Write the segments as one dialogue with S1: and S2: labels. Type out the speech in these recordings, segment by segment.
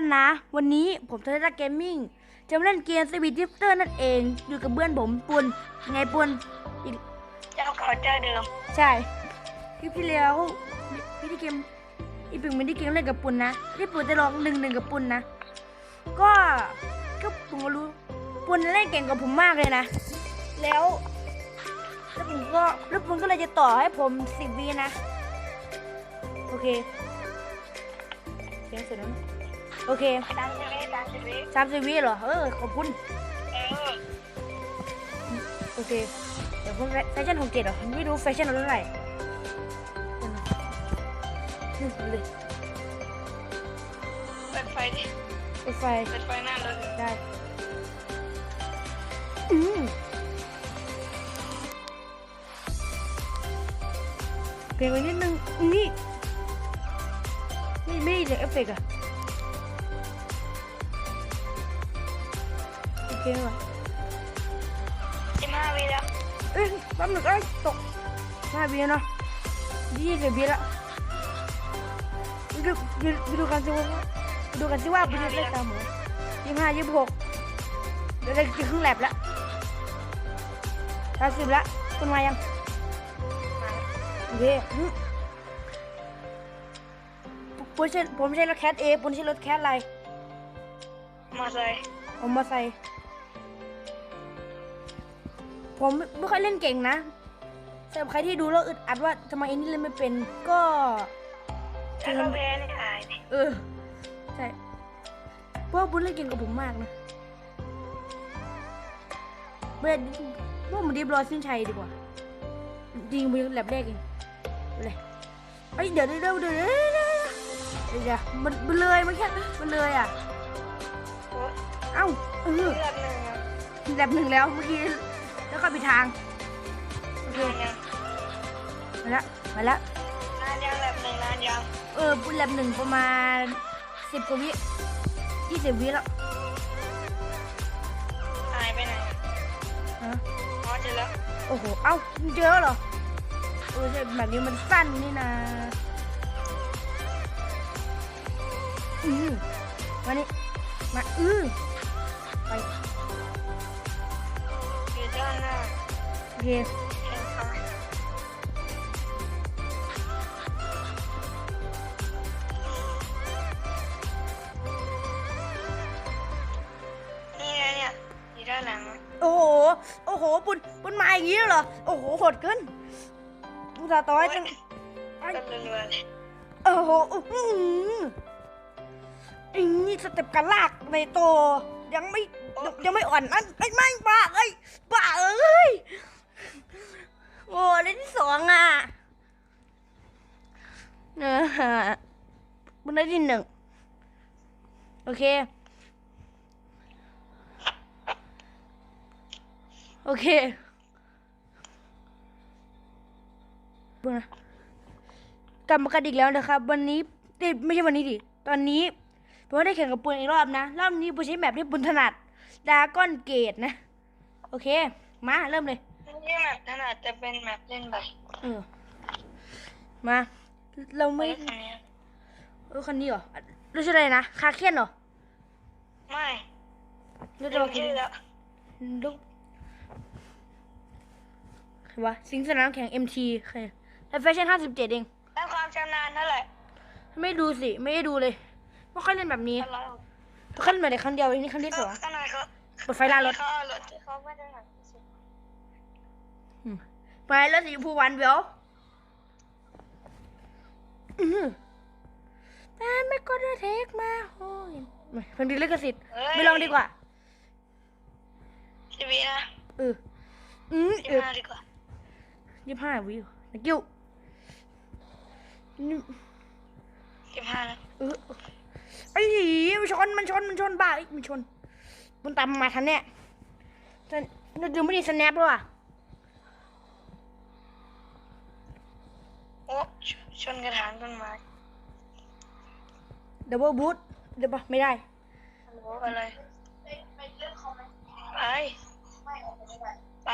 S1: านนะ วันนี้ผมเทอร์เกมมิ่งจะมาเล่นเกมสวิตทิฟเตอร์นั่นเอง อยู่กับเพื่อนผมปุนไงปุนอีก
S2: เจ้าขอเจ้าเดิม
S1: ใช่คลิปที่แล้ววิธีเกมอีปิงไม่ได้เกมเล่นกับปุนนะที่ปุนจะลองหนึ่งหนึ่งกับปุนนะ ก็ก็ผมก็รู้ปุนเล่นเก่งกว่าผมมากเลยนะ แล้วแล้วผมก็แล้วปุนก็เลยจะต่อให้ผมสิบวินะ โอเค เสียงเสร็จแล้วนะ โอเค
S2: ตามชีวิตตามชีวิต
S1: สามสิบวิเหรอ เออ ขอบคุณ
S2: เออ
S1: โอเค เดี๋ยวผมแฟชั่นของเกดเหรอ ไม่รู้แฟชั่นเราเท่าไหร่อืมเลย
S2: เปิดไฟดิ
S1: รถไฟ
S2: เปิดไฟหน้ารถดิ
S1: ได้ อืมเปลี่ยนไปนิดนึงนี่ไม่ไม่ได้เสียงเอฟเฟกต์อะ โอเคว่ะ
S2: สิบห้าวิแล้ว
S1: เอ้ยแป๊บหนึงเอ้ยตกห้าวิแล้วเนาะยี่สิบวิแล้วไปดูไปดูไปดูกันสิว่าไปดูกันสิว่าเป็นยังไงตามหมูยี่สิบห้ายี่สิบหกเดี๋ยวได้กินครึ่งแลบแล้วสามสิบแล้วคุณมายัง
S2: มา
S1: โอเคอืมผมใช่ผมใช่รถแคทเอผมใช่รถแคทอะไร
S2: มอไซค์
S1: เอามาใส่ ผมไม่ไม่ค่อยเล่นเก่งนะสำหรับใครที่ดูแล้วอึดอัดว่าทำไมอันนี้เล่นไม่เป็นก็
S2: ถ้าเขาแพ้นี่อายดิ
S1: เออใช่เพราะว่าบุญเล่นเก่งกว่าผมมากนะเมื่อพวกมันดีบรอยสิ้นชัยดีกว่าจริงมือแลบแรกเองเอาเลยไอ้ยเดี๋ยวเดี๋ยวเดี๋ยวเดี๋ยวเดี๋ยวเดี๋ยวเดี๋ยวมันมันเลยมันแค่มันเลยอะ
S2: โอ้ย
S1: เอ้าเออ
S2: เลือดหนึ่งอะ
S1: แลบหนึ่งแล้วเมื่อกี้ แล้วก็ไปทาง โอเคนา
S2: นยัง
S1: มาละมาละ
S2: นานยังแบบหนึ่งนานยัง
S1: เออบุญแลบหนึ่งประมาณสิบกว่าวิยี่สิบวิแล้ว
S2: หายไปไหน
S1: ฮะ
S2: อ๋อเจอแล้ว
S1: โอ้โห เอ้าเจอแล้วเหรอ เออใช่แบบนี้มันสั้นนี่นะอือมานี่มาอือ
S2: อยู่ด้านหน้า
S1: โอเค
S2: เชิญค่ะนี่ไงเนี่ยอยู่ด้านหลังอะ
S1: โอ้โห โอ้โห ปุนปุนมาอย่างนี้เหรอ โอ้โห โหดเกินอุตส่าห์ต่อให้จังไอ้
S2: ก็รัวๆเลย
S1: โอ้โหอื้อหืออันนี้สเต็ปการลากในโตยังไม่ ยังยังไม่อ่อนนั่นไอ้ไม่บ้าเอ้ยบ้าเอ้ยโอ้เล่นที่สองอะเออมันได้ที่หนึ่งโอเค โอเคบิ่งนะกลับมากันอีกแล้วนะครับ วันนี้ไม่ใช่วันนี้ดิ ตอนนี้ผมได้แข่งกับปุนอีกรอบนะ รอบนี้ปุนใช้แมปที่ปุนถนัด ดาก้อนเกตนะ โอเค มาเริ่มเลย
S2: นี่แมปถนัดจะเป็นแมปเล่นใบ
S1: เออ มา เราไม่
S2: ไม่คันนี้
S1: เออคันนี้เหรอรู้ชื่ออะไรนะคาเคนเหรอ
S2: ไม่
S1: รู้
S2: ลื
S1: จัก
S2: มชื่อแล้ว
S1: ลูกใครวะสิงห์สนามแข่ง MT ใครแล้วแฟชั่นห้าสิบเจ็ดเอง
S2: แล้วความชำนาญเท่าไหร่
S1: ไม่ดูสิ ไม่ได้ดูเลย ไม่ค่อยเล่นแบบนี้
S2: เท่าไหร่
S1: ทุกขั้นแบบในครั้งเดียวเองนี่ครั้งที่สอง
S2: ขนาดเขา
S1: เปิดไฟล่ารถ
S2: เขาเอารถที่เขาไม่ได้หนักที่สุด
S1: ไปแล้วสีชมพูหวานเบียวอือแต่ไม่ก็ได้เทคมาโอ้ยไม่เพิ่งดีลิขสิทธิ์
S2: เฮ้ย
S1: ไม่ลองดีกว่า
S2: ชีวิตนะ
S1: เอออืม
S2: ยี่
S1: เออ
S2: ห้าดีกว่า
S1: ยี่ห้าวิวนักกิ้วนี่
S2: ยี่ห้านะ
S1: เออ ไอ้หีมันชนมันชนมันชนบ้าไอ้ยมันชนมันตามมาทันเนี่ยแต่เราดูไม่ดีสแนปด้วยว่ะ
S2: โอ้ชชนกระถางต้นไม้
S1: ดับเบิลบูทเดี๋ยวปะไม่ได้
S2: ฮัลโหลอะไรไปไป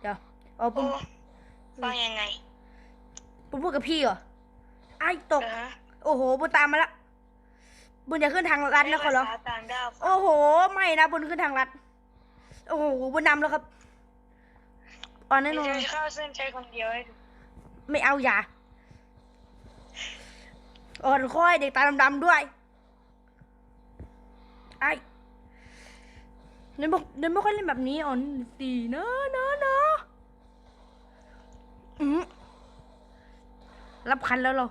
S1: เดี๋ยวเอา
S2: โอ้
S1: ปุ่ม
S2: ฟังยังไง
S1: ปุ่มพูดกับพี่เหรอไอ้ตก
S2: เออฮะ
S1: โอ้โหปุ่มตามมาละ บุญจะขึ้นทางลัดนะขอร้อง
S2: ภาษาต่างดาว
S1: โอ้โห ไม่นะบุญขึ้นทางลัด โอ้โหบุญนำแล้วครับอ่อนแน่นอน
S2: เดี๋ยวจะเข้าเส้นชัยคนเดียวให้ดู
S1: ไม่เอาอย่าอ่อนค่อยเด็กตาดำๆด้วยไอ้เดินบอกเดินไม่ค่อยเล่นแบบนี้อ่อนสีเนอะเนอะเนอะอืมรับคันแล้วเรา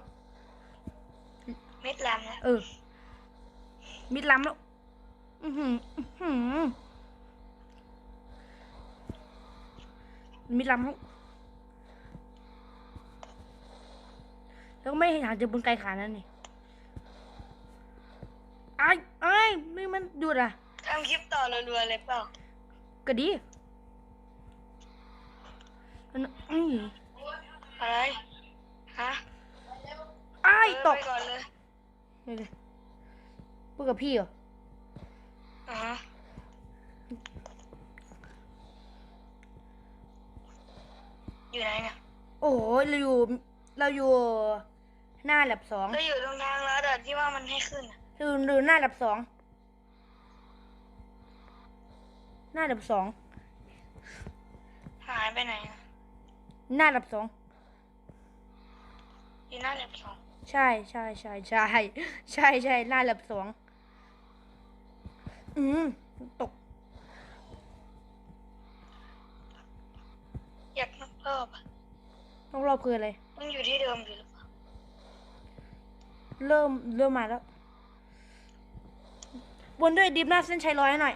S2: เม็ดลำนะ
S1: เออ มิดล้ำแล้ว อือหืออื้อหือมิดล้ำแล้วแล้วก็ไม่หาเจอบนไกลขานั่นนี่ไอ้ไอ้ยไม่มันหยุดอะ
S2: ทำคลิปต่อรัวๆเลยเปล่า
S1: ก็ดีอันนั้นอืม
S2: อะไร ฮะ
S1: ไอ้าย
S2: เออ
S1: ตก
S2: ไปก่อนเลย
S1: เดี๋ยวๆ พูดกับพี่เหรอ
S2: อ่าฮะอยู่ไหนเนี่ย
S1: โอ้โหเราอยู่ เราอยู่หน้าแลบสอง
S2: เราอยู่ตรงทางลัดอะที่ว่ามันให้ขึ้นอะ
S1: ดูดูหน้าดับสอง หน้าดับสอง
S2: หายไปไหนอะ
S1: หน้าดับสอง
S2: อยู่หน้าเล็บสอง
S1: ใช่ใช่ใช่ใช่ใช่ใช่หน้าดับสอง อืมตก
S2: อยากนับรอบอะ
S1: ต้องรอบคืออะไร
S2: มันอยู่ที่เดิมอยู่หรือเปล่า
S1: เริ่มเริ่มมาแล้ววนด้วยดิฟหน้าเส้นชัยร้อยหน่อย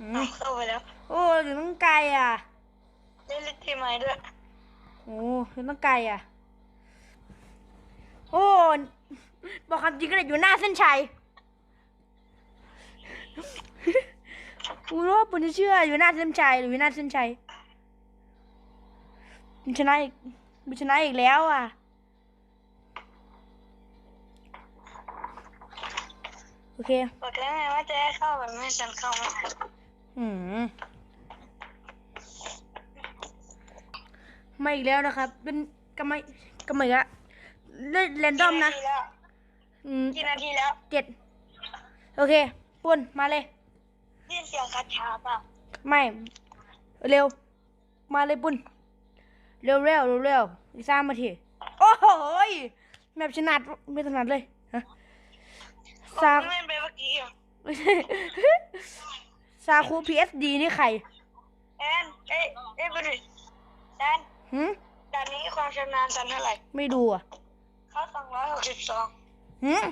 S1: อืม
S2: เอาเข้าไปแล้ว
S1: โอ้อยู่ต้องไกลอะ
S2: เล่นเล่นทีไม้ด้วย
S1: โอ้อยู่ต้องไกลอะ โอ้ บอกความจริงก็เลยอยู่หน้าเส้นชัย กูรู้ว่าปุณจะเชื่ออยู่หน้าเส้นชัยหรืออยู่หน้าเส้นชัยมันชนะอีกมันชนะอีกแล้วอะโอเค
S2: บอกแล้วไงว่าจะให้เข้าแบบไม่ให้ฉันเข้าไม่ได้
S1: อืมมาอีกแล้วนะครับ เป็นกำไมกำไมละเล่นแรนดอมนะ
S2: กี่าทีแล้ว
S1: อืม
S2: กี่นาทีแล้ว
S1: เจ็ดโอเค ปุนมาเลย
S2: ได้ยินเสียงคัดช้าเปล่า
S1: ไม่ เร็ว มาเลยปุนเร็วเร็วเร็วเร็วอีกสามนาทีโอ้โหยแมปชนะไม่ถนัดเลยฮะ
S2: ผม
S1: ซา
S2: เล่นไปเมื่อกี้อะ
S1: ไม่ใช่ซาคูพีเอสดีนี่ใคร
S2: แอนเอ้ยเอ้ยไปดิแอน
S1: หืม
S2: ด่านนี้ความชำนาญสันเท่าไหร่
S1: ไม่ดูอะ
S2: เขาสองร้อยหกสิบสอง
S1: หืม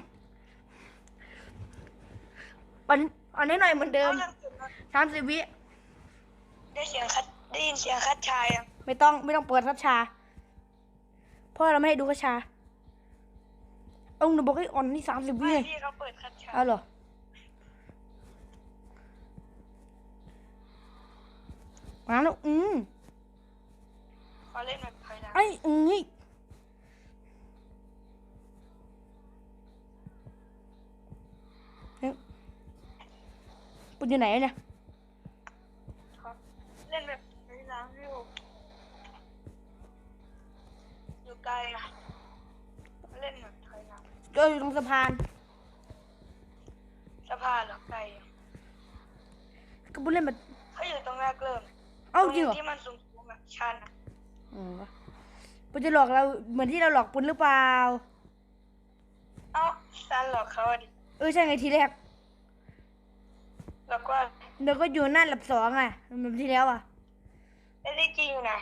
S1: อันอันนี้หน่อยเหมือนเดิม
S2: เขาเริ่มจุดแล้ว
S1: สามสิบวิ
S2: ได้เสียงคัดได้ยินเสียงคัดชายอะ
S1: ไม่ต้องไม่ต้องเปิดทับชา เพราะเราไม่ให้ดูกระชาเอาหนูบอกให้อ่อนนี่สามสิบวิ
S2: ไม่
S1: เลย
S2: ที่เขาเปิดคัดชาย
S1: เอาเหรอมาแล้วอืม
S2: เขาเล่นแบบถอยหลัง
S1: ไอ้อืม ปุ่นอยู่ไหนอะเนี่ย
S2: ครับเล่นแบบถอยหลังอยู่อยู่ไกลอะเขาเล่นแบบถอยหลัง
S1: ก็อยู่ตรงสะพาน
S2: สะพานเหรอไกลอะ
S1: ก็ปุ่นเล่นแบบ
S2: เขาอยู่ตรงแรกเริ่ม
S1: เอ้าจริงเหรอ
S2: ที่มันสูงๆแบบชันอะ
S1: อืมวะปุ่นจะหลอกเราเหมือนที่เราหลอกปุ่นหรือเปล่า
S2: เอ้าชันหลอกเขาอะดิ
S1: เออใช่ไงทีแรก
S2: หลอกว่า
S1: เดี๋ยวก็อยู่หน้าหลับสองอะเหมือนที่แล้วอะ
S2: ไม่ได้จริงนะ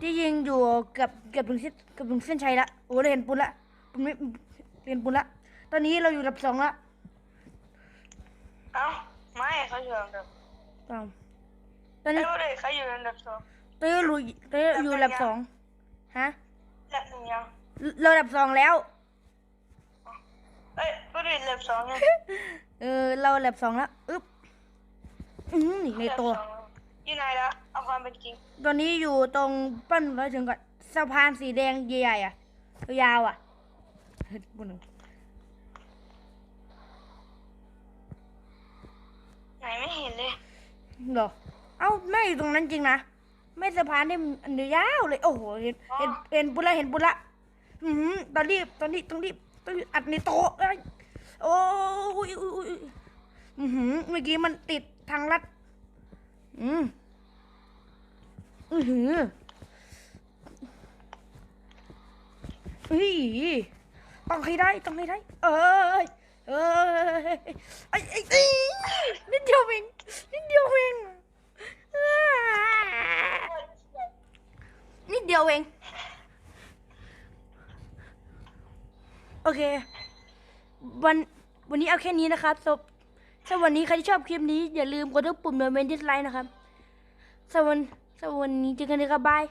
S1: ที่ยิงอยู่เกับเกับถึงเส้นเกับถึงเส้นชัยละโอ้เราเห็นปุ่นละปุ่นไม่เห็นปุ่นละ ตอนนี้เราอยู่หลับสองละ
S2: เอ้าไม่เขาอยู่อันดับ
S1: เปล่าตอน
S2: ไอ้
S1: นี้
S2: พวกเด็กเขาอยู่อันดับสอง
S1: ตอนนี้เราอยู่ตอนนี้เราอยู่หลับสองฮะ
S2: จัดหนึ่งยัง
S1: เราหลับสองแล้ว
S2: เอ้ยพวกเด็กอันดับสองยัง
S1: เออเราหลับสองแล้วอึ๊บ อืมหนีในตัว
S2: อันดับสองแล้วอยู่ไหนละเอาความเป็นจริง
S1: ตอนนี้อยู่ตรงปั้นเราถึงก่อนสะพานสีแดงใหญ่ๆอะ ยาวๆอะเฮ้ยปุ่นหนึ่ง
S2: ไหนไม่เห็นเลย
S1: เหรอ เอ้าไม่อยู่ตรงนั้นจริงนะ ไม่สะพานนี่อันเดียวยาวเลย โอ้โห เห็น เห็นเห็นปุระเห็นปุระอืมตอนรีบตอนนี้ต้องรีบต้องรีบอัดในโต๊ะเอ้ย อือหือเมื่อกี้มันติดทางลัด อืมอือหือเฮ้ยต้องให้ได้ต้องให้ได้ เอ้ยเอ้ยไอ้ไอ้ไอ้นิดเดียวเองนิดเดียวเองนิดเดียวเอง โอเค วันวันนี้เอาแค่นี้นะครับสำ ถ้าวันนี้ใครที่ชอบคลิปนี้อย่าลืมกดทุกปุ่มโดนเมนดิสไลค์นะครับสวันสดีสวันนี้เจอกันนะครับบาย